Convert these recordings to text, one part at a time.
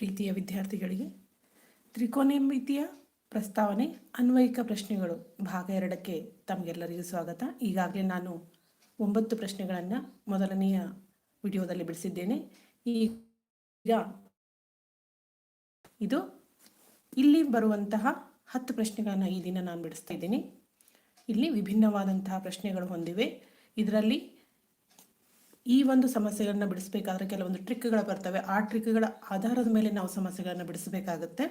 ಪ್ರೀತಿಯ ವಿದ್ಯಾರ್ಥಿಗಳಿಗೆ ತ್ರಿಕೋನಮಿತಿಯ ಪ್ರಸ್ತಾವನೆ, ಅನ್ವಯಿಕ ಪ್ರಶ್ನೆಗಳು. ಭಾಗ ಎರಡಕ್ಕೆ ತಮಗೆಲ್ಲರಿಗೂ ಸ್ವಾಗತ. ಈಗಾಗಲೇ ನಾನು ಒಂಬತ್ತು ಪ್ರಶ್ನೆಗಳನ್ನು ಮೊದಲನೆಯ ವಿಡಿಯೋದಲ್ಲಿ ಬಿಡಿಸಿದ್ದೇನೆ. ಈಗ ಇದು ಇಲ್ಲಿ ಬರುವಂತಹ ಹತ್ತು ಪ್ರಶ್ನೆಗಳನ್ನು ಈ ದಿನ ನಾನು ಬಿಡಿಸ್ತಾ ಇಲ್ಲಿ ವಿಭಿನ್ನವಾದಂತಹ ಪ್ರಶ್ನೆಗಳು ಹೊಂದಿವೆ. ಇದರಲ್ಲಿ ಈ ಒಂದು ಸಮಸ್ಯೆಗಳನ್ನ ಬಿಡಿಸಬೇಕಾದ್ರೆ ಕೆಲವೊಂದು ಟ್ರಿಕ್ಗಳು ಬರ್ತವೆ. ಆ ಟ್ರಿಕ್ಗಳ ಆಧಾರದ ಮೇಲೆ ನಾವು ಸಮಸ್ಯೆಗಳನ್ನ ಬಿಡಿಸಬೇಕಾಗತ್ತೆ.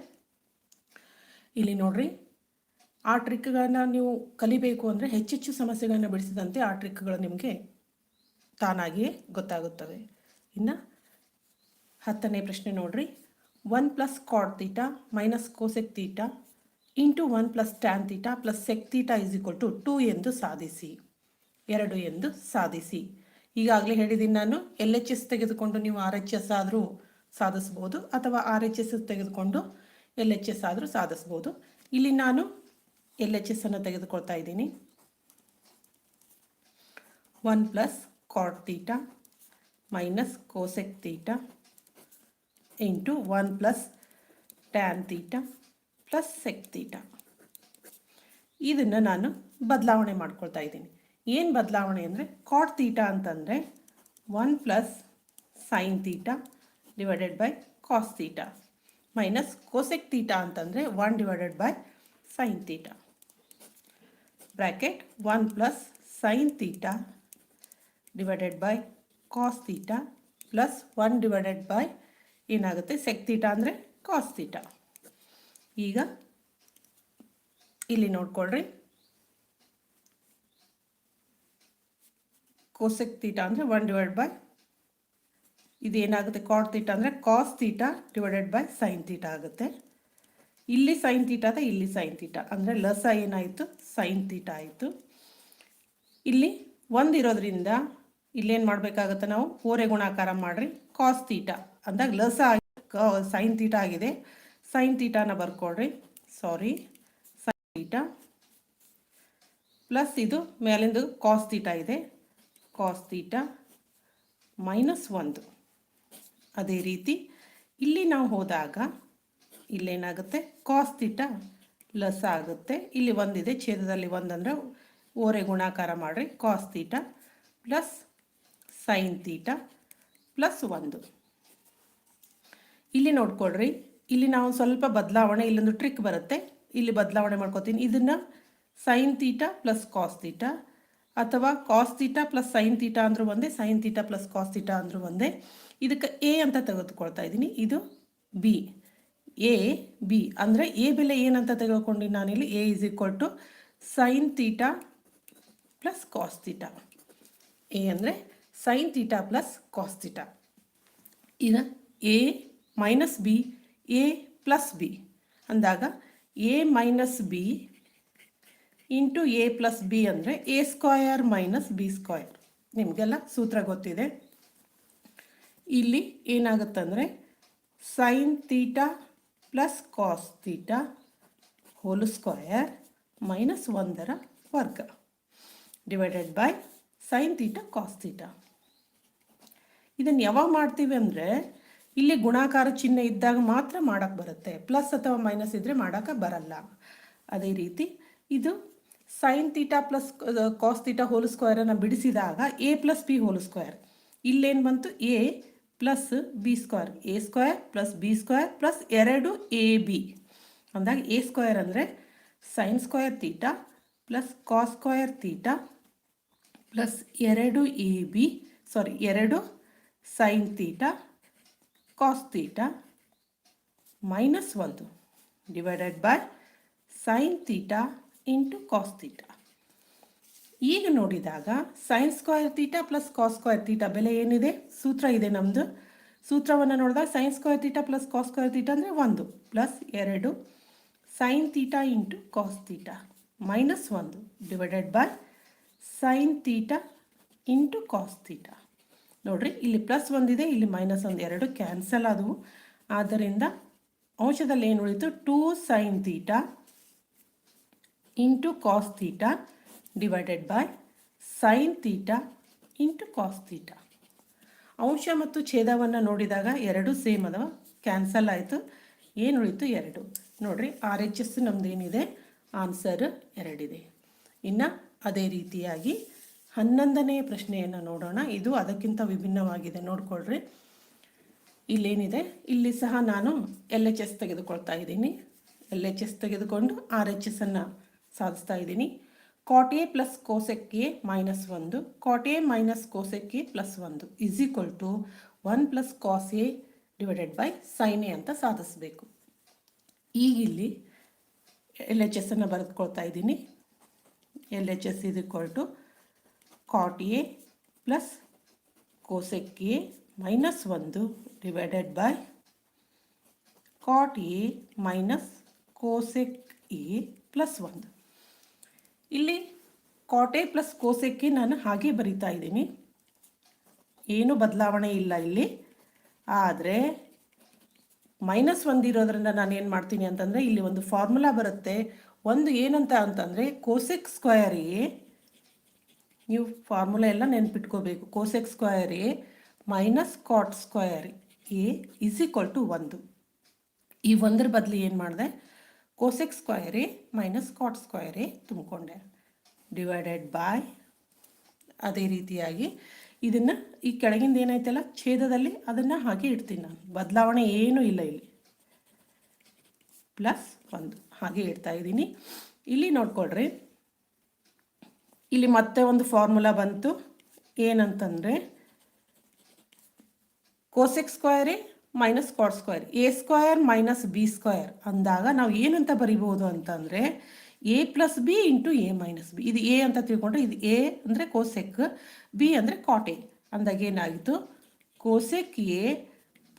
ಇಲ್ಲಿ ನೋಡ್ರಿ, ಆ ಟ್ರಿಕ್ಗಳನ್ನು ನೀವು ಕಲಿಬೇಕು ಅಂದರೆ ಹೆಚ್ಚೆಚ್ಚು ಸಮಸ್ಯೆಗಳನ್ನು ಬಿಡಿಸಿದಂತೆ ಆ ಟ್ರಿಕ್ಗಳು ನಿಮಗೆ ತಾನಾಗಿಯೇ ಗೊತ್ತಾಗುತ್ತವೆ. ಇನ್ನು ಹತ್ತನೇ ಪ್ರಶ್ನೆ ನೋಡ್ರಿ. One plus cot theta minus cosec theta into one plus tan theta plus sec theta is equal to two ಎಂದು ಸಾಧಿಸಿ. ಎರಡು ಎಂದು ಸಾಧಿಸಿ. ಈಗಾಗಲೇ ಹೇಳಿದ್ದೀನಿ ನಾನು ಎಲ್ ಎಚ್ ಎಸ್ ತೆಗೆದುಕೊಂಡು ನೀವು ಆರ್ ಎಚ್ ಎಸ್ ಆದರೂ ಸಾಧಿಸ್ಬೋದು ಅಥವಾ ಆರ್ ಎಚ್ ಎಸ್ ತೆಗೆದುಕೊಂಡು ಎಲ್ ಎಚ್ ಎಸ್ ಆದರೂ ಸಾಧಿಸ್ಬೋದು. ಇಲ್ಲಿ ನಾನು ಎಲ್ ಎಚ್ ಎಸ್ ಅನ್ನು ತೆಗೆದುಕೊಳ್ತಾ ಇದ್ದೀನಿ. One plus cot theta minus cosec theta into one plus tan theta plus sec theta ಇದನ್ನು ನಾನು ಬದಲಾವಣೆ ಮಾಡ್ಕೊಳ್ತಾ ಇದ್ದೀನಿ. ಏನು ಬದಲಾವಣೆ ಅಂದರೆ ಕಾಟ್ ತೀಟ ಅಂತಂದರೆ one plus sine theta divided by cos theta minus cosec theta ಅಂತಂದರೆ one divided by sine theta bracket one plus sine theta divided by cos theta plus one divided by ಏನಾಗುತ್ತೆ? Sec theta ಅಂದರೆ cos theta ಈಗ ಇಲ್ಲಿ ನೋಡ್ಕೊಳ್ರಿ. Cosec theta ಅಂದರೆ one divide by ಇದೇನಾಗುತ್ತೆ? Cot theta ಅಂದರೆ cos theta divided by sine theta ಆಗುತ್ತೆ. ಇಲ್ಲಿ ಸೈನ್ ತೀಟ ಅದ, ಇಲ್ಲಿ ಸೈನ್ ತೀಟ ಅಂದರೆ ಲಸ ಏನಾಯಿತು? ಸೈನ್ ತೀಟ ಆಯಿತು. ಇಲ್ಲಿ ಒಂದು ಇರೋದ್ರಿಂದ ಇಲ್ಲೇನು ಮಾಡಬೇಕಾಗುತ್ತೆ ನಾವು? ಓರೆ ಗುಣಾಕಾರ ಮಾಡಿರಿ. ಕಾಸ್ ತೀಟ ಅಂದಾಗ ಲಸ ಸೈನ್ ತೀಟ ಆಗಿದೆ. ಸೈನ್ ತೀಟಾನ ಬರ್ಕೊಳ್ರಿ. ಸಾರಿ ಸೈನ್ ತೀಟ ಪ್ಲಸ್ ಇದು ಮೇಲಿಂದು ಕಾಸ್ ತೀಟ ಇದೆ. ಕಾಸ್ ತೀಟಾ ಮೈನಸ್ ಒಂದು. ಅದೇ ರೀತಿ ಇಲ್ಲಿ ನಾವು ಹೋದಾಗ ಇಲ್ಲೇನಾಗುತ್ತೆ? ಕಾಸ್ ತೀಟಾ ಲಸ್ ಆಗುತ್ತೆ. ಇಲ್ಲಿ ಒಂದಿದೆ, ಛೇದದಲ್ಲಿ ಒಂದಂದರೆ ಓರೆ ಗುಣಾಕಾರ ಮಾಡಿರಿ. Cos theta plus sine theta plus ಒಂದು. ಇಲ್ಲಿ ನೋಡ್ಕೊಳ್ರಿ. ಇಲ್ಲಿ ನಾವು ಸ್ವಲ್ಪ ಬದಲಾವಣೆ, ಇಲ್ಲೊಂದು ಟ್ರಿಕ್ ಬರುತ್ತೆ. ಇಲ್ಲಿ ಬದಲಾವಣೆ ಮಾಡ್ಕೋತೀನಿ. ಇದನ್ನು sine theta plus cos theta ಅಥವಾ cos theta plus sine theta ಅಂದರೂ ಒಂದೇ sine theta plus cos theta ಅಂದರೂ ಒಂದೇ. ಇದಕ್ಕೆ ಎ ಅಂತ ತೆಗೆದುಕೊಳ್ತಾ ಇದ್ದೀನಿ. ಇದು ಬಿ ಎ ಬಿ ಅಂದರೆ ಎ ಬೆಲೆ ಏನಂತ ತೆಗೆದುಕೊಂಡು ನಾನಿಲ್ಲಿ? A is equal to sine theta plus cos theta A ಅಂದರೆ sine theta plus cos theta ಈಗ A minus B A plus B ಅಂದಾಗ A minus B into A plus B ಅಂದರೆ A square minus B square. ನಿಮಗೆಲ್ಲ ಸೂತ್ರ ಗೊತ್ತಿದೆ. ಇಲ್ಲಿ ಏನಾಗುತ್ತಂದರೆ sine theta plus cos theta whole square minus ಒಂದರ ವರ್ಗ divided by sine theta cos theta ಇದನ್ನು ಯಾವಾಗ ಮಾಡ್ತೀವಿ ಅಂದರೆ ಇಲ್ಲಿ ಗುಣಾಕಾರ ಚಿಹ್ನೆ ಇದ್ದಾಗ ಮಾತ್ರ ಮಾಡೋಕ್ಕೆ ಬರುತ್ತೆ. ಪ್ಲಸ್ ಅಥವಾ ಮೈನಸ್ ಇದ್ದರೆ ಮಾಡೋಕ್ಕೆ ಬರಲ್ಲ. ಅದೇ ರೀತಿ ಇದು sine theta plus cos theta whole ಸ್ಕ್ವೇರನ್ನು ಬಿಡಿಸಿದಾಗ A plus B whole square ಇಲ್ಲೇನು ಬಂತು? A plus B square A square plus B square plus ಎರಡು ಎ ಬಿ ಅಂದಾಗ ಎ ಸ್ಕ್ವೇರ್ ಅಂದರೆ sine square theta plus cos square theta plus ಎರಡು A B ಸಾರಿ ಎರಡು sine theta cos theta minus ಒಂದು divided by sine theta into cos theta ಈಗ ನೋಡಿದಾಗ sine square theta plus cos square theta ಬೆಲೆ ಏನಿದೆ? ಸೂತ್ರ ಇದೆ ನಮ್ಮದು ಸೂತ್ರವನ್ನು ನೋಡಿದಾಗ sine square theta plus cos square theta ಅಂದರೆ ಒಂದು ಪ್ಲಸ್ ಎರಡು sine theta into cos theta minus ಒಂದು divided by sine theta into cos theta ನೋಡ್ರಿ, ಇಲ್ಲಿ ಪ್ಲಸ್ ಒಂದಿದೆ ಇಲ್ಲಿ ಮೈನಸ್ ಒಂದು, ಎರಡು ಕ್ಯಾನ್ಸಲ್ ಆದವು. ಆದ್ದರಿಂದ ಅಂಶದಲ್ಲಿ ಏನು ಉಳಿತು? Two sine theta into cos theta divided by sine theta into cos theta ಅಂಶ ಮತ್ತು ಛೇದವನ್ನು ನೋಡಿದಾಗ ಎರಡು ಸೇಮ್ ಅದಾವ. ಕ್ಯಾನ್ಸಲ್ ಆಯಿತು. ಏನು ಉಳಿತು? ಎರಡು. ನೋಡ್ರಿ ಆರ್ ಎಚ್ ಎಸ್ ನಮ್ಮದೇನಿದೆ ಆನ್ಸರ್ ಎರಡಿದೆ. ಇನ್ನು ಅದೇ ರೀತಿಯಾಗಿ ಹನ್ನೊಂದನೇ ಪ್ರಶ್ನೆಯನ್ನು ನೋಡೋಣ. ಇದು ಅದಕ್ಕಿಂತ ವಿಭಿನ್ನವಾಗಿದೆ. ನೋಡ್ಕೊಳ್ರಿ. ಇಲ್ಲೇನಿದೆ? ಇಲ್ಲಿ ಸಹ ನಾನು ಎಲ್ ಎಚ್ ಎಸ್ ತೆಗೆದುಕೊಳ್ತಾ ಇದ್ದೀನಿ. ಎಲ್ ಎಚ್ ಎಸ್ ತೆಗೆದುಕೊಂಡು ಆರ್ ಎಚ್ ಎಸ್ ಅನ್ನು ಸಾಧಿಸ್ತಾ ಇದ್ದೀನಿ. Cot A plus cosec A minus ಒಂದು cot A minus cosec A plus ಒಂದು is equal to one plus cos A divided by sine A ಅಂತ ಸಾಧಿಸಬೇಕು. ಈಗಿಲ್ಲಿ ಎಲ್ ಎಚ್ ಎಸ್ ಅನ್ನು ಬರೆದುಕೊಳ್ತಾ ಇದ್ದೀನಿ. L H S is equal to cot A plus cosec A minus ಒಂದು divided by cot A minus cosec A plus ಒಂದು. ಇಲ್ಲಿ ಕೋಟೆ ಪ್ಲಸ್ ಕೋಸೆಕ್ಕೆ ನಾನು ಹಾಗೆ ಬರಿತಾ ಇದ್ದೀನಿ. ಏನು ಬದಲಾವಣೆ ಇಲ್ಲ ಇಲ್ಲಿ. ಆದರೆ ಮೈನಸ್ ಒಂದಿರೋದ್ರಿಂದ ನಾನು ಏನು ಮಾಡ್ತೀನಿ ಅಂತಂದರೆ ಇಲ್ಲಿ ಒಂದು ಫಾರ್ಮುಲಾ ಬರುತ್ತೆ. ಒಂದು ಏನಂತ ಅಂತಂದರೆ ಕೋಸೆಕ್ ಸ್ಕ್ವಯರ್ ಎ ನೀವು ಫಾರ್ಮುಲಾ ಎಲ್ಲ ನೆನ್ಪಿಟ್ಕೋಬೇಕು. Cosec square A minus cot square A is equal to ಒಂದು. ಈ ಒಂದರ ಬದಲು ಏನು ಮಾಡಿದೆ? Cosec square minus cot square A ತುಂಬಿಕೊಂಡೆ. Divided by ಅದೇ ರೀತಿಯಾಗಿ ಇದನ್ನು ಈ ಕೆಳಗಿಂದ ಏನಾಯ್ತಲ್ಲ, ಛೇದದಲ್ಲಿ ಅದನ್ನು ಹಾಗೆ ಇಡ್ತೀನಿ ನಾನು. ಬದಲಾವಣೆ ಏನೂ ಇಲ್ಲ ಇಲ್ಲಿ. ಪ್ಲಸ್ ಒಂದು. ಹಾಗೆ ಇಡ್ತಾ ಇದ್ದೀನಿ. ಇಲ್ಲಿ ನೋಡ್ಕೊಳ್ರಿ. ಇಲ್ಲಿ ಮತ್ತೆ ಒಂದು ಫಾರ್ಮುಲಾ ಬಂತು. ಏನಂತಂದರೆ cosec square minus cot square A square minus B square ಅಂದಾಗ ನಾವು ಏನಂತ ಬರಿಬೋದು ಅಂತಂದರೆ A plus B into A minus B. ಇದು ಎ ಅಂತ ತಿಳ್ಕೊಂಡ್ರೆ ಇದು ಎ ಅಂದರೆ ಕೋಸೆಕ್, ಬಿ ಅಂದರೆ ಕಾಟ್. ಎ ಅಂದಾಗ ಏನಾಯಿತು? Cosec A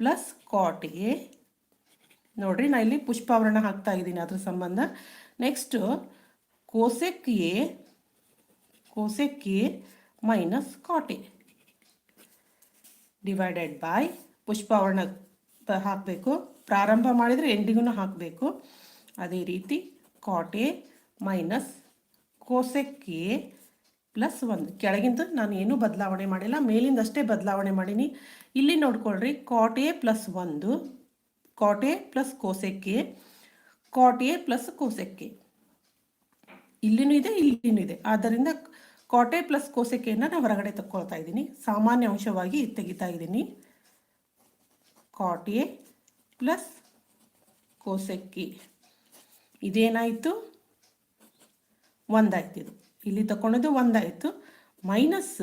plus cot. A ನೋಡ್ರಿ, ನಾ ಇಲ್ಲಿ ಪುಷ್ಪಾವರಣ ಹಾಕ್ತಾ ಇದ್ದೀನಿ ಅದ್ರ ಸಂಬಂಧ. Next cosec A cosec A minus cot. A divided by ಪುಷ್ಪಾವರಣ ಹಾಕಬೇಕು. ಪ್ರಾರಂಭ ಮಾಡಿದರೆ ಎಂಡಿಗೂ ಹಾಕಬೇಕು. ಅದೇ ರೀತಿ ಕಾಟ್ ಮೈನಸ್ ಕೋಸೆಕ್ ಪ್ಲಸ್ ಒಂದು. ಕೆಳಗಿಂದ ನಾನು ಏನೂ ಬದಲಾವಣೆ ಮಾಡಿಲ್ಲ. ಮೇಲಿಂದ ಅಷ್ಟೇ ಬದಲಾವಣೆ ಮಾಡೀನಿ. ಇಲ್ಲಿ ನೋಡ್ಕೊಳ್ರಿ, ಕಾಟ್ ಪ್ಲಸ್ ಒಂದು, cot plus cosec A, cot A plus cosec A. ಇಲ್ಲಿನೂ ಇದೆ ಇಲ್ಲಿನೂ ಇದೆ. ಆದ್ದರಿಂದ ಕಾಟೆ ಪ್ಲಸ್ ಕೋಸೆಕೆಯನ್ನು ನಾನು ಹೊರಗಡೆ ತಕ್ಕೊಳ್ತಾ ಇದ್ದೀನಿ. ಸಾಮಾನ್ಯ ಅಂಶವಾಗಿ ತೆಗಿತಾ ಇದ್ದೀನಿ. Cot A plus ಕೋಸೆಕ್ಕಿ ಇದೇನಾಯಿತು? ಒಂದಾಯ್ತು ಇದು. ಇಲ್ಲಿ ತಗೊಂಡಿದ್ದು ಒಂದಾಯಿತು. ಮೈನಸ್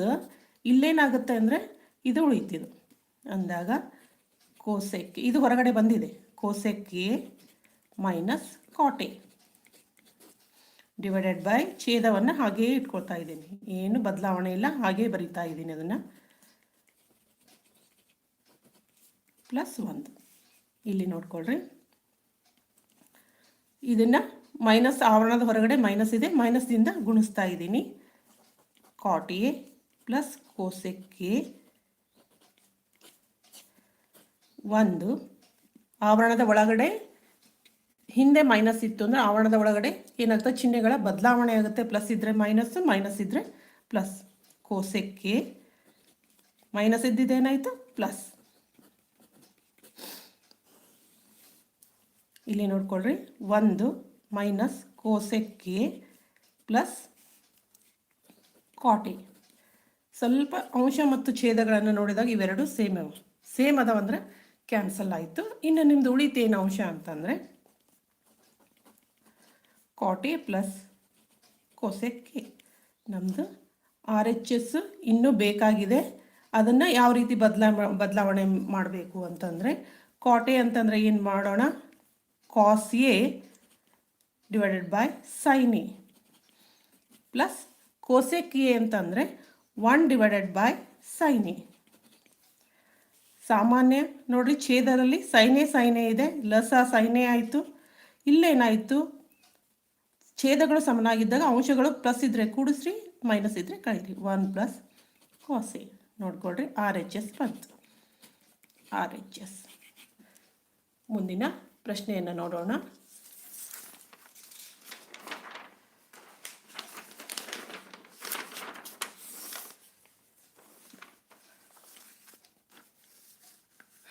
ಇಲ್ಲೇನಾಗುತ್ತೆ ಅಂದರೆ ಇದು ಉಳಿತಿದು ಅಂದಾಗ ಕೋಸೆಕ್ಕಿ ಇದು ಹೊರಗಡೆ ಬಂದಿದೆ. Cosec A minus cot A divided by ಛೇದವನ್ನು ಹಾಗೆಯೇ ಇಟ್ಕೊಳ್ತಾ ಇದ್ದೀನಿ. ಏನು ಬದಲಾವಣೆ ಇಲ್ಲ ಹಾಗೇ ಬರಿತಾ ಇದ್ದೀನಿ ಅದನ್ನು. ಪ್ಲಸ್ ಒಂದು ಇಲ್ಲಿ ನೋಡ್ಕೊಳ್ರಿ. ಇದನ್ನು ಮೈನಸ್ ಆವರಣದ ಹೊರಗಡೆ ಮೈನಸ್ ಇದೆ. ಮೈನಸ್ದಿಂದ ಗುಣಿಸ್ತಾ ಇದ್ದೀನಿ. Cot A plus cosec A ಒಂದು. ಆವರಣದ ಒಳಗಡೆ ಹಿಂದೆ ಮೈನಸ್ ಇತ್ತು ಅಂದರೆ ಆವರಣದ ಒಳಗಡೆ ಏನಾಗುತ್ತೆ ಚಿಹ್ನೆಗಳ ಬದಲಾವಣೆ ಆಗುತ್ತೆ. ಪ್ಲಸ್ ಇದ್ದರೆ ಮೈನಸ್ ಮೈನಸ್ ಇದ್ದರೆ ಪ್ಲಸ್ ಕೋಸೆಕ್ಕೆ ಮೈನಸ್ ಇದ್ದಿದ್ದೇನಾಯಿತು ಪ್ಲಸ್ ಇಲ್ಲಿ ನೋಡ್ಕೊಳ್ರಿ. ಒಂದು ಮೈನಸ್ ಕೋಸೆಕ್ಕೆ ಪ್ಲಸ್ ಕಾಟಿ ಸ್ವಲ್ಪ ಅಂಶ ಮತ್ತು ಛೇದಗಳನ್ನು ನೋಡಿದಾಗ ಇವೆರಡು ಸೇಮ್ ಸೇಮ್ ಅದಾವಂದ್ರೆ ಕ್ಯಾನ್ಸಲ್ ಆಯಿತು. ಇನ್ನು ನಿಮ್ದು ಉಳಿತೇನು ಅಂಶ ಅಂತಂದರೆ ಕಾಟಿ ಪ್ಲಸ್ ಕೊಸೆಕ್ಕೆ. ನಮ್ಮದು ಆರ್ ಎಚ್ ಎಸ್ ಇನ್ನೂ ಬೇಕಾಗಿದೆ. ಅದನ್ನು ಯಾವ ರೀತಿ ಬದಲಾ ಬದಲಾವಣೆ ಮಾಡಬೇಕು ಅಂತಂದರೆ ಕಾಟೆ ಅಂತಂದರೆ ಏನು ಮಾಡೋಣ? Cos A divided by sin A plus cosec A ಅಂತಂದರೆ one divided by sine A ಸಾಮಾನ್ಯ ನೋಡಿರಿ, ಛೇದದಲ್ಲಿ ಸೈನೆ ಸೈನೆ ಇದೆ. ಲಸ ಸೈನೆ ಆಯಿತು. ಇಲ್ಲೇನಾಯಿತು? ಛೇದಗಳು ಸಮನಾಗಿದ್ದಾಗ ಅಂಶಗಳು ಪ್ಲಸ್ ಇದ್ದರೆ ಕೂಡಿಸ್ರಿ ಮೈನಸ್ ಇದ್ದರೆ ಕಳೀರಿ ಒನ್ ಪ್ಲಸ್ ಕಾಸೆ ನೋಡ್ಕೊಳ್ರಿ ಆರ್ ಎಚ್ ಎಸ್ ಬಂತು. ಆರ್ ಎಚ್ ಎಸ್ ಮುಂದಿನ ಪ್ರಶ್ನೆಯನ್ನು ನೋಡೋಣ.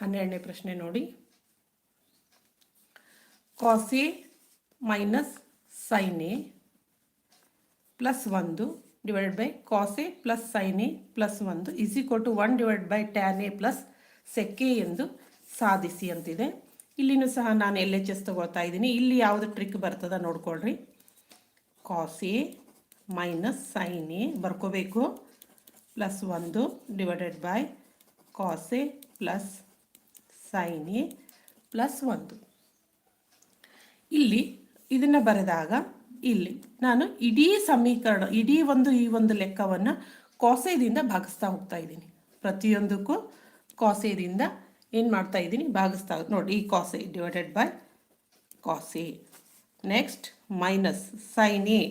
ಹನ್ನೆರಡನೇ ಪ್ರಶ್ನೆ ನೋಡಿ. Cos A minus sine A plus ಒಂದು divide by cos A plus sine A plus ಒಂದು is equal to one divide by tan A plus sec A ಎಂದು ಸಾಧಿಸಿ ಅಂತಿದೆ. ಇಲ್ಲಿನೂ ಸಹ ನಾನು ಎಲ್ ಎಚ್ ಎಸ್ ತೊಗೊಳ್ತಾ ಇದ್ದೀನಿ. ಇಲ್ಲಿ ಯಾವುದು ಟ್ರಿಕ್ ಬರ್ತದ ನೋಡ್ಕೊಳ್ರಿ. Cos A minus sine A ಬರ್ಕೋಬೇಕು. Plus ಒಂದು divided by cos A plus sine A plus ಒಂದು. ಇಲ್ಲಿ ಇದನ್ನು ಬರೆದಾಗ ಇಲ್ಲಿ ನಾನು ಇಡೀ ಸಮೀಕರಣ, ಇಡೀ ಒಂದು ಈ ಒಂದು ಲೆಕ್ಕವನ್ನು ಕೋಸೆಯಿಂದ ಭಾಗಿಸ್ತಾ ಹೋಗ್ತಾ ಇದ್ದೀನಿ. ಪ್ರತಿಯೊಂದಕ್ಕೂ ಕಾಸೇದಿಂದ ಏನು ಮಾಡ್ತಾ ಇದ್ದೀನಿ? ಭಾಗಿಸ್ತಾ ನೋಡಿ, ಈ cos A divided by cos A next minus sine A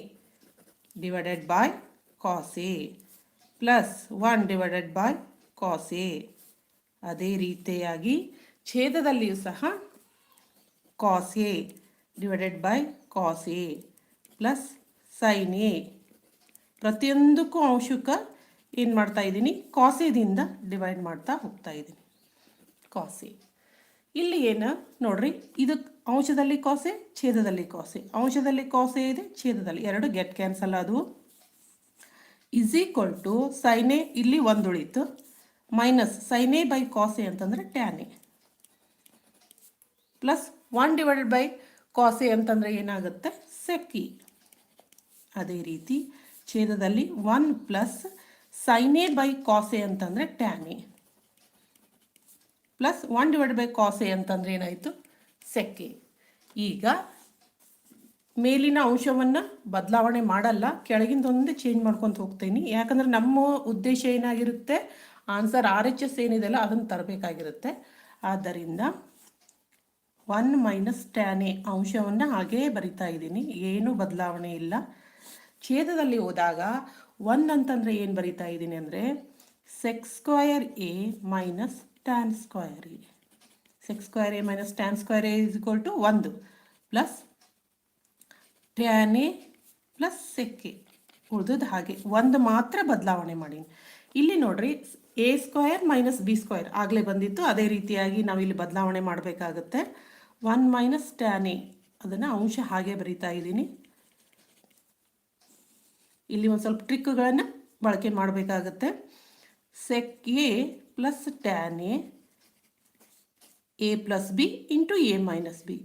divided by cos A plus one divided by cos A ಅದೇ ರೀತಿಯಾಗಿ ಛೇದದಲ್ಲಿಯೂ ಸಹ cos A divided by cos A plus sine A ಪ್ರತಿಯೊಂದಕ್ಕೂ ಅಂಶಕ್ಕೆ ಏನು ಮಾಡ್ತಾ ಇದ್ದೀನಿ? ಕಾಸೆದಿಂದ ಡಿವೈಡ್ ಮಾಡ್ತಾ ಹೋಗ್ತಾ ಇದ್ದೀನಿ. ಕಾಸೆ. ಇಲ್ಲಿ ಏನು? ನೋಡ್ರಿ, ಇದು ಅಂಶದಲ್ಲಿ ಕಾಸೆ, ಛೇದದಲ್ಲಿ ಕಾಸೆ. ಅಂಶದಲ್ಲಿ ಕಾಸೆ ಇದೆ, ಛೇದದಲ್ಲಿ. ಎರಡು ಗೆಟ್ ಕ್ಯಾನ್ಸಲ್ ಅದು is equal to sin A ಇಲ್ಲಿ ಒಂದು ಉಳಿತು minus sin A by cos A ಅಂತಂದರೆ tan A plus one divided by cos A ಅಂತಂದರೆ ಏನಾಗುತ್ತೆ? ಸೆಕ್ಕಿ ಅದೇ ರೀತಿ ಛೇದದಲ್ಲಿ one plus sine A by cos A ಅಂತಂದರೆ tan A plus one divide by cos A ಅಂತಂದರೆ ಏನಾಯಿತು? Sec A. ಈಗ ಮೇಲಿನ ಅಂಶವನ್ನು ಬದಲಾವಣೆ ಮಾಡಲ್ಲ, ಕೆಳಗಿಂದೊಂದೇ ಚೇಂಜ್ ಮಾಡ್ಕೊತ ಹೋಗ್ತೀನಿ. ಯಾಕಂದರೆ ನಮ್ಮ ಉದ್ದೇಶ ಏನಾಗಿರುತ್ತೆ? ಆನ್ಸರ್ ಆರ್ ಎಚ್ ಎಸ್ ಏನಿದೆಯಲ್ಲ, ಅದನ್ನು ತರಬೇಕಾಗಿರುತ್ತೆ. ಆದ್ದರಿಂದ ಒನ್ ಮೈನಸ್ ಟ್ಯಾನೆ ಅಂಶವನ್ನು ಹಾಗೇ ಬರಿತಾ ಇದ್ದೀನಿ. ಏನೂ ಬದಲಾವಣೆ ಇಲ್ಲ. ಛೇದದಲ್ಲಿ ಹೋದಾಗ ಒನ್ ಅಂತಂದರೆ ಏನು ಬರಿತಾ ಇದ್ದೀನಿ ಅಂದರೆ sec square A minus tan square A sec square A minus tan square A is equal to ಒಂದು plus tan A plus sec A ಉಳಿದದ್ದು ಹಾಗೆ. ಒಂದು ಮಾತ್ರ ಬದಲಾವಣೆ ಮಾಡೀನಿ. ಇಲ್ಲಿ ನೋಡ್ರಿ A square minus B square ಆಗಲೇ ಬಂದಿತ್ತು. ಅದೇ ರೀತಿಯಾಗಿ ನಾವು ಇಲ್ಲಿ ಬದಲಾವಣೆ ಮಾಡಬೇಕಾಗುತ್ತೆ. ಒನ್ ಮೈನಸ್ ಟ್ಯಾನ್ ಎ ಅದನ್ನು ಅಂಶ ಹಾಗೆ ಬರಿತಾ ಇದ್ದೀನಿ. ಇಲ್ಲಿ ಒಂದು ಸ್ವಲ್ಪ ಟ್ರಿಕ್ಗಳನ್ನು ಬಳಕೆ ಮಾಡಬೇಕಾಗತ್ತೆ. Sec A plus tan A A plus B into A minus B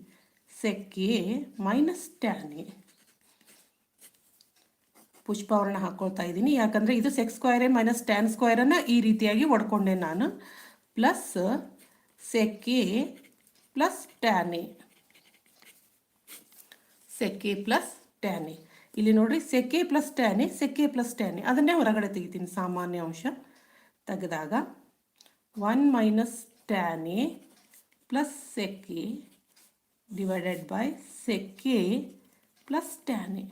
sec A minus tan A ಪುಷ್ಪವರ್ಣ ಹಾಕ್ಕೊಳ್ತಾ ಇದ್ದೀನಿ. ಯಾಕಂದರೆ ಇದು sec square A minus tan ಸ್ಕ್ವೈರನ್ನು ಈ ರೀತಿಯಾಗಿ ಒಡ್ಕೊಂಡೆ ನಾನು. Plus sec A plus tan A sec A plus tan A ಇಲ್ಲಿ ನೋಡಿರಿ ಸೆಕೆ ಪ್ಲಸ್ ಟ್ಯಾನೆ ಸೆಕೆ ಪ್ಲಸ್ ಟ್ಯಾನೆ ಅದನ್ನೇ ಹೊರಗಡೆ ತೆಗಿತೀನಿ, ಸಾಮಾನ್ಯ ಅಂಶ. ತೆಗೆದಾಗ one minus tan A plus sec A divided by sec A plus tan A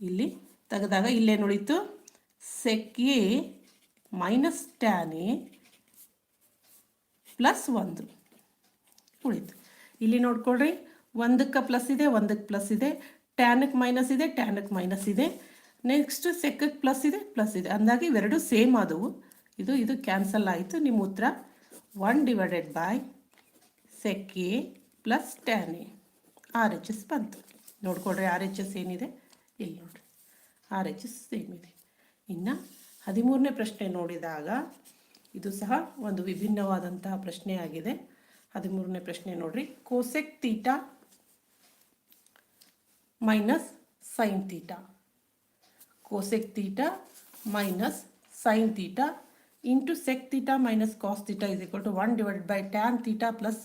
ಇಲ್ಲಿ ತೆಗೆದಾಗ ಇಲ್ಲೇನು ಉಳಿತು? ಸೆಕೆ ಮೈನಸ್ ಟ್ಯಾನೆ ಪ್ಲಸ್ ಒಂದು. ಉಳಿತು. ಇಲ್ಲಿ ನೋಡ್ಕೊಳ್ರಿ, ಒಂದಕ್ಕೆ ಪ್ಲಸ್ ಇದೆ, ಒಂದಕ್ಕೆ ಪ್ಲಸ್ ಇದೆ. ಟ್ಯಾನಕ್ಕೆ ಮೈನಸ್ ಇದೆ ಟ್ಯಾನಕ್ಕೆ ಮೈನಸ್ ಇದೆ. ನೆಕ್ಸ್ಟ್ ಸೆಕ್ಕಕ್ಕೆ ಪ್ಲಸ್ ಇದೆ ಪ್ಲಸ್ ಇದೆ. ಅಂದಾಗಿ ಇವೆರಡು ಸೇಮ್ ಆದವು. ಇದು ಇದು ಕ್ಯಾನ್ಸಲ್ ಆಯಿತು. ನಿಮ್ಮ ಉತ್ತರ one divided by sec A plus tan A R H S ಬಂತು. ನೋಡ್ಕೊಳ್ರಿ ಆರ್ ಎಚ್ ಎಸ್ ಏನಿದೆ? ಇಲ್ಲಿ ನೋಡ್ರಿ. ಆರ್ ಎಚ್ ಎಸ್ ಸೇಮ್ ಇದೆ ಇನ್ನು ಹದಿಮೂರನೇ ಪ್ರಶ್ನೆ ನೋಡಿದಾಗ ಇದು ಸಹ ಒಂದು ವಿಭಿನ್ನವಾದಂತಹ ಪ್ರಶ್ನೆ ಆಗಿದೆ. ಹದಿಮೂರನೇ ಪ್ರಶ್ನೆ ನೋಡ್ರಿ. Cosec theta minus sine theta cosec theta minus sine theta into sec theta minus cos theta is equal to one divided by tan theta plus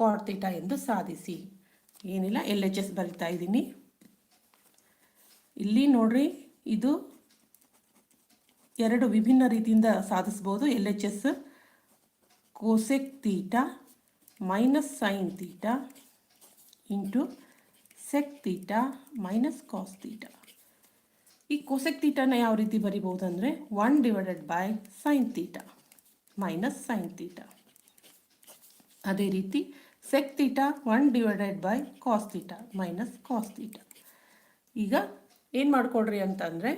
cot theta ಎಂದು ಸಾಧಿಸಿ. ಏನಿಲ್ಲ ಎಲ್ ಎಚ್ ಎಸ್ ಬರಿತಾ ಇದ್ದೀನಿ. ಇಲ್ಲಿ ನೋಡ್ರಿ, ಇದು ಎರಡು ವಿಭಿನ್ನ ರೀತಿಯಿಂದ ಸಾಧಿಸ್ಬೋದು. L H S cosec theta minus sine theta into sec theta minus cos theta ಈ ಕೊಸೆಕ್ ತೀಟಾನ ಯಾವ ರೀತಿ ಬರಿಬಹುದು ಅಂದರೆ one divided by sine theta minus sine theta ಅದೇ ರೀತಿ sec theta one divided by cos theta minus cos theta ಈಗ ಏನು ಮಾಡಿಕೊಡ್ರಿ ಅಂತಂದರೆ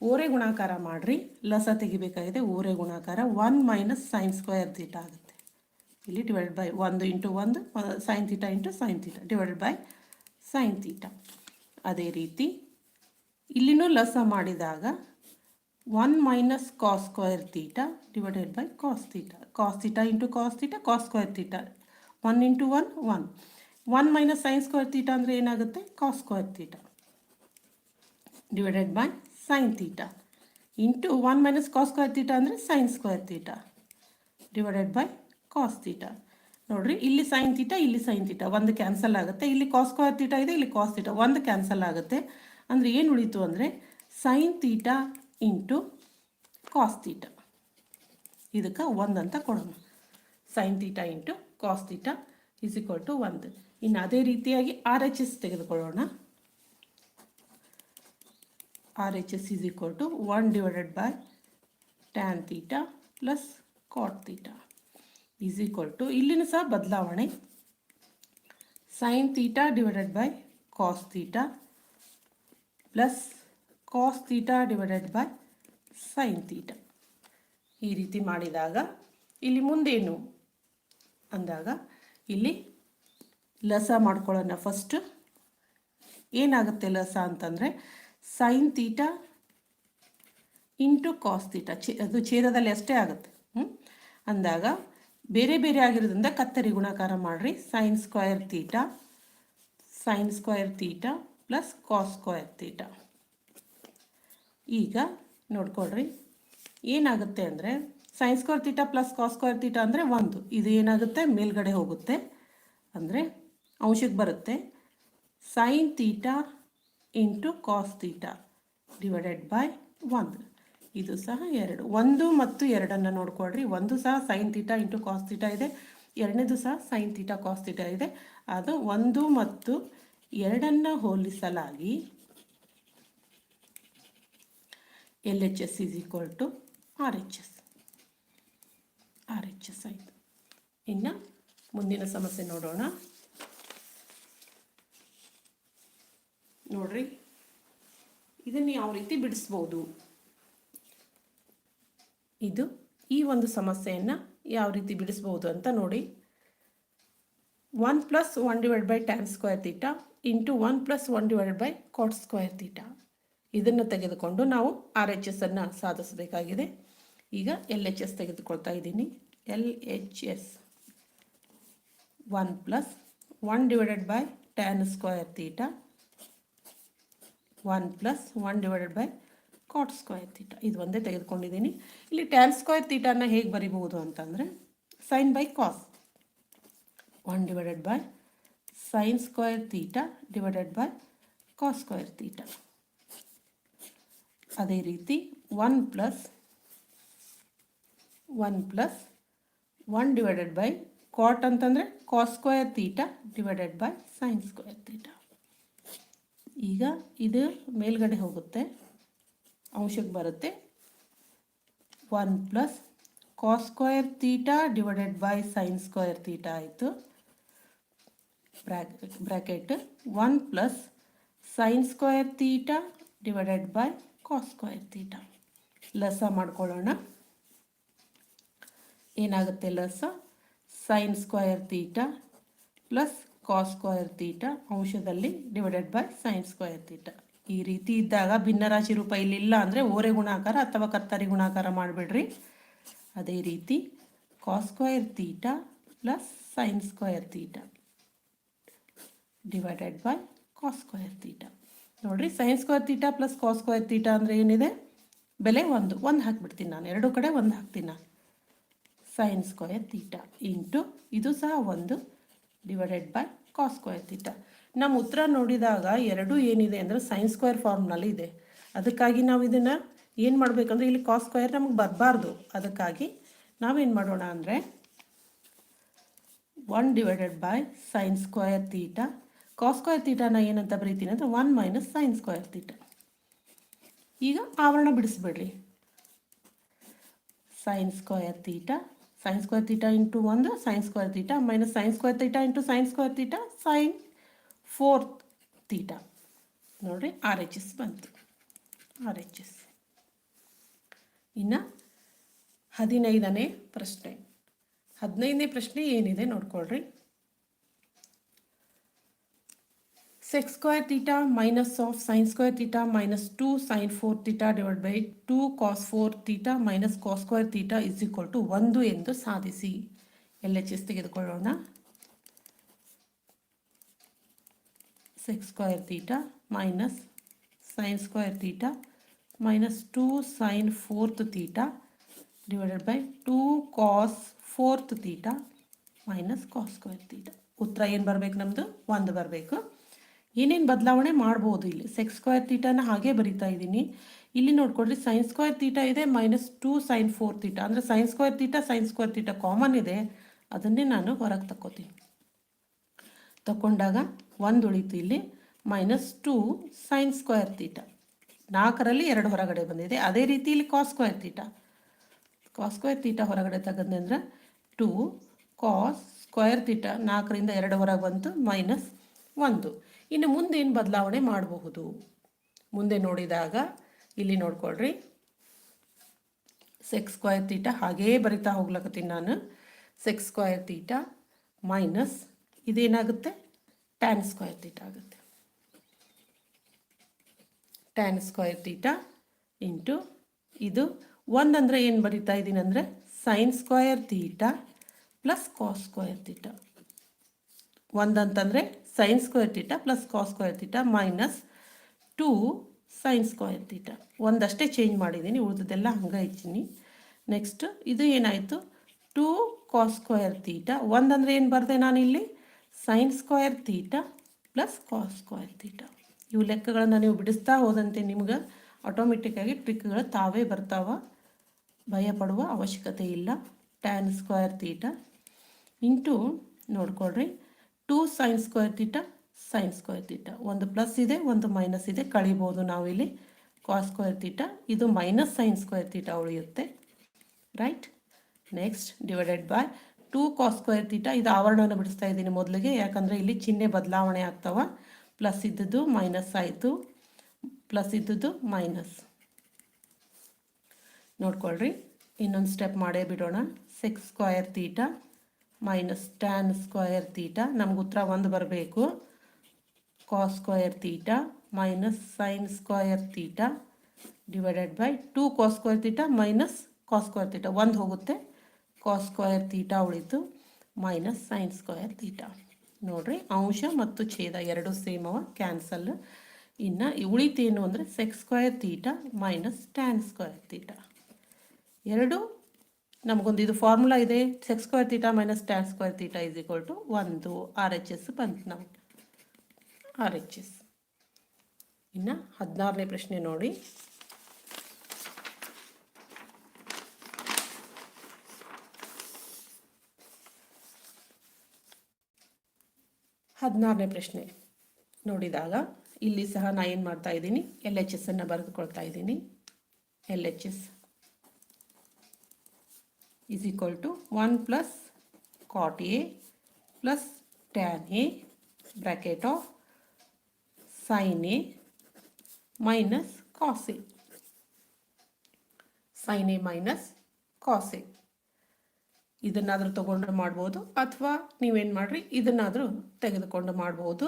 ಓರೆ ಗುಣಾಕಾರ ಮಾಡಿರಿ, ಲಸ ತೆಗಿಬೇಕಾಗಿದೆ, ಓರೆ ಗುಣಾಕಾರ one minus sine square theta ಆಗುತ್ತೆ. ಇಲ್ಲಿ ಡಿವೈಡೆಡ್ ಬೈ ಒಂದು ಇಂಟು ಒಂದು sine theta into sine theta divided by sine theta ಅದೇ ರೀತಿ ಇಲ್ಲಿನೂ ಲಸ ಮಾಡಿದಾಗ one minus cos square theta divided by cos theta cos theta into cos theta cos square theta one into one one one minus sine square theta ಅಂದರೆ ಏನಾಗುತ್ತೆ? Cos square theta divided by sine theta into one minus cos square theta ಅಂದರೆ sine square theta divided by cos theta ನೋಡ್ರಿ, ಇಲ್ಲಿ sign theta ಇಲ್ಲಿ sign theta ಒಂದು cancel ಆಗುತ್ತೆ. ಇಲ್ಲಿ cos square theta ಇದೆ, ಇಲ್ಲಿ ಕಾಸ್ ತೀಟ ಒಂದು ಕ್ಯಾನ್ಸಲ್ ಆಗುತ್ತೆ. ಅಂದರೆ ಏನು ಉಳಿತು ಅಂದರೆ sine theta into cos theta ಇದಕ್ಕೆ ಒಂದು ಅಂತ ಕೊಡೋಣ. Sine theta into cos theta is equal to ಒಂದು. ಇನ್ನು ಅದೇ ರೀತಿಯಾಗಿ ಆರ್ ಎಚ್ ಎಸ್ ತೆಗೆದುಕೊಳ್ಳೋಣ. R H S is equal to one divided by tan theta plus cot theta is equal to ಇಲ್ಲಿನ ಸಹ ಬದಲಾವಣೆ. Sine theta divided by cos theta plus cos theta divided by sine theta ಈ ರೀತಿ ಮಾಡಿದಾಗ ಇಲ್ಲಿ ಮುಂದೇನು? ಅಂದಾಗ ಇಲ್ಲಿ ಲಸ ಮಾಡ್ಕೊಳ್ಳೋಣ ಫಸ್ಟು ಏನಾಗುತ್ತೆ ಲಸ ಅಂತಂದರೆ sine theta into cos theta ಚೇ ಅದು ಛೇದದಲ್ಲಿ ಅಷ್ಟೇ ಆಗುತ್ತೆ. ಹ್ಞೂ ಅಂದಾಗ ಬೇರೆ ಬೇರೆ ಆಗಿರೋದ್ರಿಂದ ಕತ್ತರಿ ಗುಣಾಕಾರ ಮಾಡಿರಿ. Sine square theta sine square theta plus cos square theta ಈಗ ನೋಡ್ಕೊಳ್ರಿ. ಏನಾಗುತ್ತೆ ಅಂದರೆ sines square theta plus cos square theta ಅಂದರೆ ಒಂದು. ಇದು ಏನಾಗುತ್ತೆ? ಮೇಲ್ಗಡೆ ಹೋಗುತ್ತೆ. ಅಂದರೆ ಅಂಶಕ್ಕೆ ಬರುತ್ತೆ. Sine theta into cos theta divided by ಒಂದು. ಇದು ಸಹ ಎರಡು. ಒಂದು ಮತ್ತು ಎರಡನ್ನು ನೋಡ್ಕೊಳ್ರಿ. ಒಂದು ಸಹ sine theta into cos theta ಇದೆ. ಎರಡನೇದು ಸಹ ಸೈನ್ ತೀಟ ಕಾಸ್ ತೀಟ ಇದೆ. ಅದು ಒಂದು ಮತ್ತು ಎರಡನ್ನು ಹೋಲಿಸಲಾಗಿ L H S is equal to R H S R H S ಆಯಿತು. ಇನ್ನು ಮುಂದಿನ ಸಮಸ್ಯೆ ನೋಡೋಣ. ನೋಡ್ರಿ, ಇದನ್ನು ಯಾವ ರೀತಿ ಬಿಡಿಸ್ಬೋದು? ಇದು ಈ ಒಂದು ಸಮಸ್ಯೆಯನ್ನು ಯಾವ ರೀತಿ ಬಿಡಿಸ್ಬೋದು ಅಂತ ನೋಡಿ. One plus one divide by tan square theta into one plus one divided by cot square theta ಇದನ್ನು ತೆಗೆದುಕೊಂಡು ನಾವು ಆರ್ ಎಚ್ ಎಸ್ ಅನ್ನು ಸಾಧಿಸಬೇಕಾಗಿದೆ. ಈಗ ಎಲ್ ಎಚ್ ಎಸ್ ತೆಗೆದುಕೊಳ್ತಾ ಇದ್ದೀನಿ. L H S one plus one divided by tan square theta one plus one divided by cot square theta ಇದು ಒಂದೇ ತೆಗೆದುಕೊಂಡಿದ್ದೀನಿ. ಇಲ್ಲಿ ಟ್ಯಾನ್ ಸ್ಕ್ವೇರ್ ತೀಟನ ಹೇಗೆ ಬರಿಬಹುದು ಅಂತಂದರೆ sine by cos one divided by sine square theta divided by cos square theta ಅದೇ ರೀತಿ one plus one plus one divided by cot ಅಂತಂದರೆ cos square theta divided by sine square theta ಈಗ ಇದು ಮೇಲ್ಗಡೆ ಹೋಗುತ್ತೆ. ಅಂಶಕ್ಕೆ ಬರುತ್ತೆ. One plus cos square theta divided by sine square theta ಆಯಿತು. Bracket one plus sine square theta divided by cos square theta ಲಸ ಮಾಡ್ಕೊಳ್ಳೋಣ. ಏನಾಗುತ್ತೆ ಲಸ? Sine square theta plus cos square theta ಅಂಶದಲ್ಲಿ divided by sine square theta ಈ ರೀತಿ ಇದ್ದಾಗ ಭಿನ್ನರಾಶಿ ರೂಪ ಇಲ್ಲಿಲ್ಲ ಅಂದರೆ ಓರೆ ಗುಣಾಕಾರ ಅಥವಾ ಕತ್ತರಿ ಗುಣಾಕಾರ ಮಾಡಿಬಿಡ್ರಿ. ಅದೇ ರೀತಿ cos square theta plus sine square theta divided by cos square theta ನೋಡಿರಿ sine square theta plus cos square theta ಅಂದರೆ ಏನಿದೆ? ಬೆಲೆ ಒಂದು. ಒಂದು ಹಾಕ್ಬಿಡ್ತೀನಿ ನಾನು. ಎರಡು ಕಡೆ ಒಂದು ಹಾಕ್ತೀನಿ ನಾನು. ಸೈನ್ ಸ್ಕ್ವೇರ್ ತೀಟ ಇಂಟು ಇದು ಸಹ ಒಂದು divided by cos square theta ನಮ್ಮ ಉತ್ತರ ನೋಡಿದಾಗ ಎರಡು ಏನಿದೆ ಅಂದರೆ ಸೈನ್ ಸ್ಕ್ವೇರ್ ಫಾರ್ಮ್ನಲ್ಲಿ ಇದೆ. ಅದಕ್ಕಾಗಿ ನಾವು ಇದನ್ನು ಏನು ಮಾಡಬೇಕಂದ್ರೆ ಇಲ್ಲಿ ಕಾಸ್ ಸ್ಕ್ವೇರ್ ನಮಗೆ ಬರಬಾರ್ದು. ಅದಕ್ಕಾಗಿ ನಾವೇನು ಮಾಡೋಣ ಅಂದರೆ one divided by sine square theta cos square theta ಏನಂತ ಬರೀತೀನಿ ಅಂದರೆ one minus sine square theta ಈಗ ಆವರಣ ಬಿಡಿಸ್ಬಿಡ್ರಿ. Sine square theta sine square theta into ಒಂದು sine square theta minus sine square theta into sine square theta sine fourth theta ನೋಡಿರಿ R H S ಬಂತು. R H S ಇನ್ನು ಹದಿನೈದನೇ ಪ್ರಶ್ನೆ. ಹದಿನೈದನೇ ಪ್ರಶ್ನೆ ಏನಿದೆ ನೋಡ್ಕೊಳ್ರಿ. Secs square theta minus of sine square theta minus two sine four theta divide by two cos four theta minus cos square theta is equal to ಒಂದು ಎಂದು ಸಾಧಿಸಿ. ಎಲ್ ಎಚ್ ಎಸ್ ತೆಗೆದುಕೊಳ್ಳೋಣ. Secs square theta minus sine square theta minus two sine fourth theta divided by two cos fourth theta minus cos square theta ಉತ್ತರ ಏನು ಬರಬೇಕು ನಮ್ಮದು ಒಂದು ಬರಬೇಕು. ಏನೇನು ಬದಲಾವಣೆ ಮಾಡ್ಬೋದು ಇಲ್ಲಿ? ಸೆಕ್ಸ್ ಸ್ಕ್ವೇರ್ ತೀಟಾನ ಹಾಗೆ ಬರಿತಾ ಇದ್ದೀನಿ. ಇಲ್ಲಿ ನೋಡ್ಕೊಡ್ರಿ ಸೈನ್ಸ್ ಸ್ಕ್ವೇರ್ ತೀಟ ಇದೆ minus two sine four theta ಅಂದರೆ sines square theta sines square theta common ಇದೆ. ಅದನ್ನೇ ನಾನು ಹೊರಗೆ ತಕ್ಕೋತೀನಿ. ತಗೊಂಡಾಗ ಒಂದು ಉಳಿತು ಇಲ್ಲಿ. Minus two sine square theta ನಾಲ್ಕರಲ್ಲಿ ಎರಡು ಹೊರಗಡೆ ಬಂದಿದೆ. ಅದೇ ರೀತಿ ಇಲ್ಲಿ cos square theta cos square theta ಹೊರಗಡೆ ತೆಗೆದ್ನೆ ಅಂದರೆ ಟೂ ಕಾಸ್ ಸ್ಕ್ವೇರ್ ತೀಟ ನಾಲ್ಕರಿಂದ ಎರಡು ಹೊರಗೆ ಬಂತು ಮೈನಸ್ ಒಂದು. ಇನ್ನು ಮುಂದೆ ಏನು ಬದಲಾವಣೆ ಮಾಡಬಹುದು? ಮುಂದೆ ನೋಡಿದಾಗ, ಇಲ್ಲಿ ನೋಡ್ಕೊಳ್ರಿ. ಸೆಕ್ಸ್ ಸ್ಕ್ವಯರ್ ತೀಟ ಹಾಗೇ ಬರಿತಾ ಹೋಗ್ಲಕತ್ತೀನಿ ನಾನು. ಸೆಕ್ಸ್ ಸ್ಕ್ವಯರ್ ತೀಟ ಮೈನಸ್ ಇದೇನಾಗುತ್ತೆ? ಟ್ಯಾನ್ ಸ್ಕ್ವಯರ್ ತೀಟ ಆಗುತ್ತೆ. ಟ್ಯಾನ್ ಸ್ಕ್ವಯರ್ ತೀಟ ಇಂಟು ಇದು ಒಂದಂದರೆ ಏನು ಬರಿತಾ ಇದ್ದೀನಿ ಅಂದರೆ sin square theta plus cos square theta ಒಂದಂತಂದರೆ sin square theta plus cos square theta minus two sin square theta ಒಂದಷ್ಟೇ change ಮಾಡಿದ್ದೀನಿ ಉಳಿದದೆಲ್ಲ ಹಂಗೆ ಇದ್ದೀನಿ. ನೆಕ್ಸ್ಟ್ ಇದು ಏನಾಯಿತು? ಟೂ ಕಾಸ್ ಸ್ಕ್ವೇರ್ ತೀಟ ಒಂದಂದರೆ ಏನು ಬರೆದೆ ನಾನಿಲ್ಲಿ? Sine square theta plus cos square theta ಇವು ಲೆಕ್ಕಗಳನ್ನು ನೀವು ಬಿಡಿಸ್ತಾ ಹೋದಂತೆ ನಿಮ್ಗೆ ಆಟೋಮೆಟಿಕ್ಕಾಗಿ ಟ್ರಿಕ್ಗಳು ತಾವೇ ಬರ್ತಾವ, ಭಯಪಡುವ ಅವಶ್ಯಕತೆ ಇಲ್ಲ. Tan square theta into ನೋಡ್ಕೊಳ್ರಿ. Two sine square theta sine square theta ಒಂದು ಪ್ಲಸ್ ಇದೆ, ಒಂದು ಮೈನಸ್ ಇದೆ. ಕಳಿಬೋದು ನಾವಿಲ್ಲಿ. ಕಾಸ್ ಸ್ಕ್ವೇರ್ ತೀಟ ಇದು ಮೈನಸ್ ಸೈನ್ ಸ್ಕ್ವೇರ್ ತೀಟ ಉಳಿಯುತ್ತೆ. Right next divided by two cos square theta ಇದು ಆವರಣವನ್ನು ಬಿಡಿಸ್ತಾ ಇದ್ದೀನಿ ಮೊದಲಿಗೆ. ಯಾಕಂದರೆ ಇಲ್ಲಿ ಚಿಹ್ನೆ ಬದಲಾವಣೆ ಆಗ್ತಾವ. ಪ್ಲಸ್ ಇದ್ದದ್ದು ಮೈನಸ್ ಆಯಿತು. ಪ್ಲಸ್ ಇದ್ದದ್ದು ಮೈನಸ್ ನೋಡ್ಕೊಳ್ರಿ. ಇನ್ನೊಂದು ಸ್ಟೆಪ್ ಮಾಡೇ ಬಿಡೋಣ. Six square theta minus tan square theta ನಮ್ಗೆ ಉತ್ತರ ಒಂದು ಬರಬೇಕು. Cos square theta minus sine square theta divided by two cos square theta minus cos square theta ಒಂದು ಹೋಗುತ್ತೆ. ಕಾಸ್ ಸ್ಕ್ವಯರ್ ತೀಟ ಉಳಿತು. ಮೈನಸ್ ಸೈನ್ ಸ್ಕ್ವಯರ್ ತೀಟ ನೋಡ್ರಿ, ಅಂಶ ಮತ್ತು ಛೇದ ಎರಡು ಸೇಮ್ ಅವ ಕ್ಯಾನ್ಸಲ್ ಇನ್ನು ಉಳಿತೇನು ಅಂದರೆ secs square theta minus tan square theta ಎರಡು ನಮಗೊಂದು ಇದು ಫಾರ್ಮುಲಾ ಇದೆ. Secs square theta minus tan square theta is equal to ಒಂದು ಆರ್ ಎಚ್ ಎಸ್ ಬಂತು ನಮಗೆ. ಆರ್ ಎಚ್ ಎಸ್ ಇನ್ನು ಹದಿನಾರನೇ ಪ್ರಶ್ನೆ ನೋಡಿ. ಹದಿನಾರನೇ ಪ್ರಶ್ನೆ ನೋಡಿದಾಗ ಇಲ್ಲಿ ಸಹ ನಾನು ಏನು ಮಾಡ್ತಾ ಇದ್ದೀನಿ? ಎಲ್ ಎಚ್ ಎಸ್ ಅನ್ನು ಬರೆದುಕೊಳ್ತಾ ಇದ್ದೀನಿ. L H S is equal to 1 plus cot A plus tan A bracket of sin A minus cos A. sin A minus cos A. ಇದನ್ನಾದರೂ ತಗೊಂಡು ಮಾಡ್ಬೋದು ಅಥವಾ ನೀವೇನು ಮಾಡಿರಿ, ಇದನ್ನಾದರೂ ತೆಗೆದುಕೊಂಡು ಮಾಡ್ಬೋದು.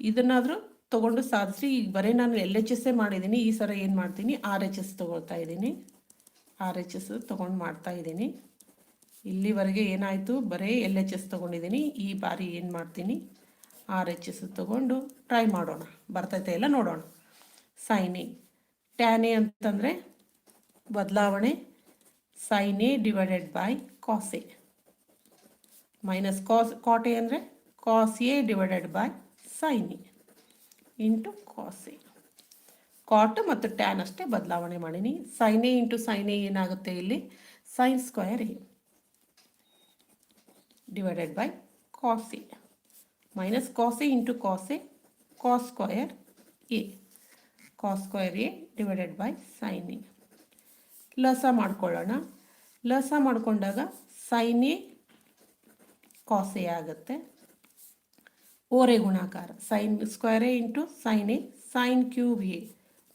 ಇದನ್ನಾದರೂ ತಗೊಂಡು ಸಾಧಿಸಿ ಈಗ ಬರೀ ನಾನು ಎಲ್ ಎಚ್ ಎಸ್ಸೇ ಮಾಡಿದ್ದೀನಿ. ಈ ಸಲ ಏನು ಮಾಡ್ತೀನಿ? ಆರ್ ಎಚ್ ಎಸ್ ತೊಗೊಳ್ತಾ ಇದ್ದೀನಿ. ಆರ್ ಎಚ್ ಎಸ್ ತೊಗೊಂಡು ಮಾಡ್ತಾ ಇದ್ದೀನಿ. ಇಲ್ಲಿವರೆಗೆ ಏನಾಯಿತು? ಬರೀ ಎಲ್ ಎಚ್ ಎಸ್ ತೊಗೊಂಡಿದ್ದೀನಿ. ಈ ಬಾರಿ ಏನು ಮಾಡ್ತೀನಿ? ಆರ್ ಎಚ್ ಎಸ್ ತೊಗೊಂಡು ಟ್ರೈ ಮಾಡೋಣ. ಬರ್ತೈತೆ ಎಲ್ಲ ನೋಡೋಣ. ಸೈನೆ ಟ್ಯಾನೆ ಅಂತಂದರೆ ಬದಲಾವಣೆ, sine A divided by cos A minus cos A ಅಂದರೆ cos A divided by sine A into A. Cot ಮತ್ತು ಟ್ಯಾನ್ ಅಷ್ಟೇ ಬದಲಾವಣೆ ಮಾಡೀನಿ. ಸೈನೆ ಇಂಟು ಎ ಏನಾಗುತ್ತೆ ಇಲ್ಲಿ? Sine square A. Divided by cos A. Minus cos A into cos A, cos square A. Cos square A divided by sin A. ಲಸ ಮಾಡ್ಕೊಳ್ಳೋಣ. ಲಸ ಮಾಡ್ಕೊಂಡಾಗ ಸೈನ್ ಎ ಕಾಸ್ ಎ ಆಗುತ್ತೆ. ಓರೆ ಗುಣಾಕಾರ. Sine square A into sine A sine cube A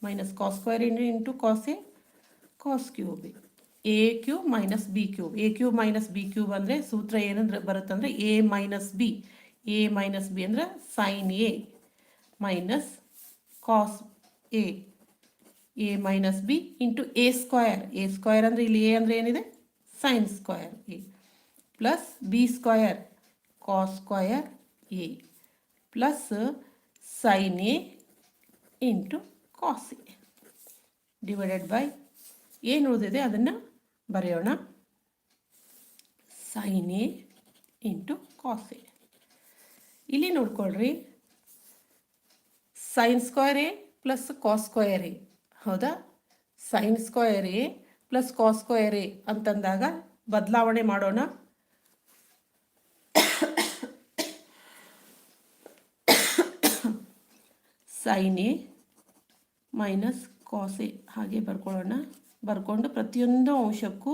minus cos square into cos A cos cube A A cube minus B cube A cube minus B cube ಅಂದರೆ ಸೂತ್ರ ಏನಂದ್ರೆ ಬರುತ್ತಂದರೆ A minus B A minus B ಅಂದರೆ sine A minus cos A A minus B into A square A square ಅಂದರೆ ಇಲ್ಲಿ A ಅಂದರೆ ಏನಿದೆ? Sine square A plus B square cos square A plus sine A into cos A divided by ಏನು ಉಳಿದಿದೆ ಅದನ್ನು ಬರೆಯೋಣ. Sine A into cos A ಇಲ್ಲಿ ನೋಡ್ಕೊಳ್ರಿ. Sine square A plus cos square A ಹೌದಾ? Sine square A plus cos square A ಅಂತಂದಾಗ ಬದಲಾವಣೆ ಮಾಡೋಣ. Sine A minus cos A ಹಾಗೆ ಬರ್ಕೊಳ್ಳೋಣ. ಬರ್ಕೊಂಡು ಪ್ರತಿಯೊಂದು ಅಂಶಕ್ಕೂ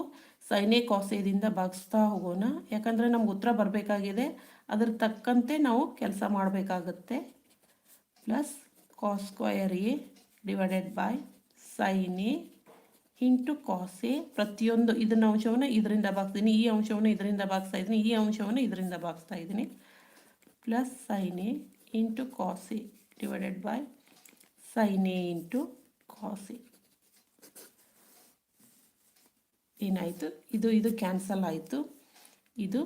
ಸೈನೆ ಕಾಸೆದಿಂದ ಭಾಗಿಸ್ತಾ ಹೋಗೋಣ. ಯಾಕಂದರೆ ನಮ್ಗೆ ಉತ್ತರ ಬರಬೇಕಾಗಿದೆ. ಅದ್ರ ತಕ್ಕಂತೆ ನಾವು ಕೆಲಸ ಮಾಡಬೇಕಾಗತ್ತೆ. Plus cos square A divided by sine A into cos A. ಪ್ರತಿಯೊಂದು ಇದನ್ನ ಅಂಶವನ್ನು ಇದರಿಂದ ಭಾಗಿಸ್ತೀನಿ. ಈ ಅಂಶವನ್ನು ಇದರಿಂದ ಭಾಗಿಸ್ತಾ ಇದ್ದೀನಿ. ಈ ಅಂಶವನ್ನು ಇದರಿಂದ ಭಾಗಿಸ್ತಾ ಇದ್ದೀನಿ. Plus sin A into cos A divided by sin A into cos A. ಏನಾಯಿತು? ಇದು ಇದು ಕ್ಯಾನ್ಸಲ್ ಆಯಿತು. ಇದು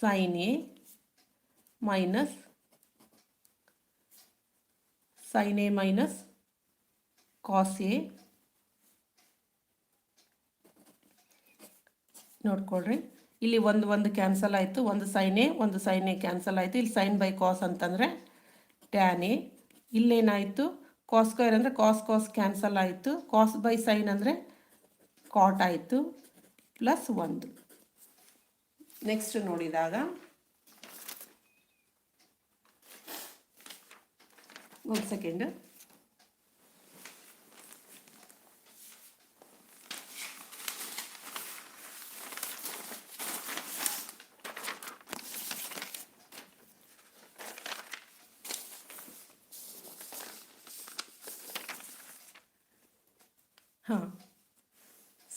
sin A minus sin A minus cos A ನೋಡ್ಕೊಳ್ರಿ. ಇಲ್ಲಿ ಒಂದು ಒಂದು ಕ್ಯಾನ್ಸಲ್ ಆಯಿತು. ಒಂದು ಸೈನ್ ಎ ಒಂದು ಸೈನ್ ಎ ಕ್ಯಾನ್ಸಲ್ ಆಯಿತು. ಇಲ್ಲಿ ಸೈನ್ ಬೈ ಕಾಸ್ ಅಂತಂದರೆ ಟ್ಯಾನ್ ಎ ಇಲ್ಲೇನಾಯಿತು? ಕಾಸ್ ಸ್ಕ್ವೇರ್ ಅಂದರೆ ಕಾಸ್ ಕಾಸ್ ಕ್ಯಾನ್ಸಲ್ ಆಯಿತು. ಕಾಸ್ ಬೈ ಸೈನ್ ಅಂದರೆ ಕಾಟ್ ಆಯಿತು ಪ್ಲಸ್ ಒಂದು. ನೆಕ್ಸ್ಟ್ ನೋಡಿದಾಗ ಒಂದು second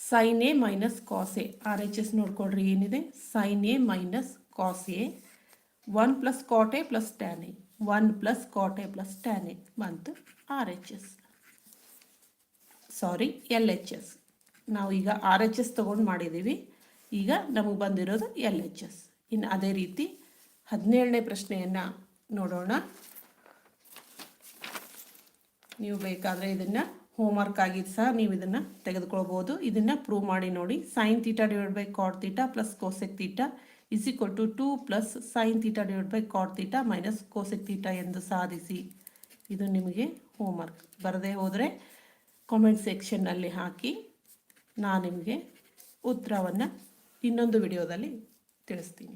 sine A minus cos A R H S ನೋಡ್ಕೊಳ್ರಿ, ಏನಿದೆ? Sine A minus cos A one plus cot A plus tan A one plus cot A plus tan A ಬಂತು R H S sorry L H S ನಾವು ಈಗ R H S ತೊಗೊಂಡು ಮಾಡಿದ್ದೀವಿ ಈಗ ನಮಗೆ ಬಂದಿರೋದು L H S ಇನ್ನು ಅದೇ ರೀತಿ ಹದಿನೇಳನೇ ಪ್ರಶ್ನೆಯನ್ನು ನೋಡೋಣ. ನೀವು ಬೇಕಾದರೆ ಇದನ್ನು ಹೋಮ್ವರ್ಕ್ ಆಗಿದ್ದು ಸಹ ನೀವು ಇದನ್ನ ತೆಗೆದುಕೊಳ್ಬೋದು. ಇದನ್ನು ಪ್ರೂವ್ ಮಾಡಿ ನೋಡಿ. Sine theta divide by cot theta plus cosec theta is equal to two plus sine theta divide by cot theta minus cosec theta ಎಂದು ಸಾಧಿಸಿ. ಇದು ನಿಮಗೆ ಹೋಮ್ವರ್ಕ್ ಬರದೇ ಹೋದರೆ ಕಾಮೆಂಟ್ ಸೆಕ್ಷನ್ನಲ್ಲಿ ಹಾಕಿ. ನಾನು ನಿಮಗೆ ಉತ್ತರವನ್ನು ಇನ್ನೊಂದು ವಿಡಿಯೋದಲ್ಲಿ ತಿಳಿಸ್ತೀನಿ.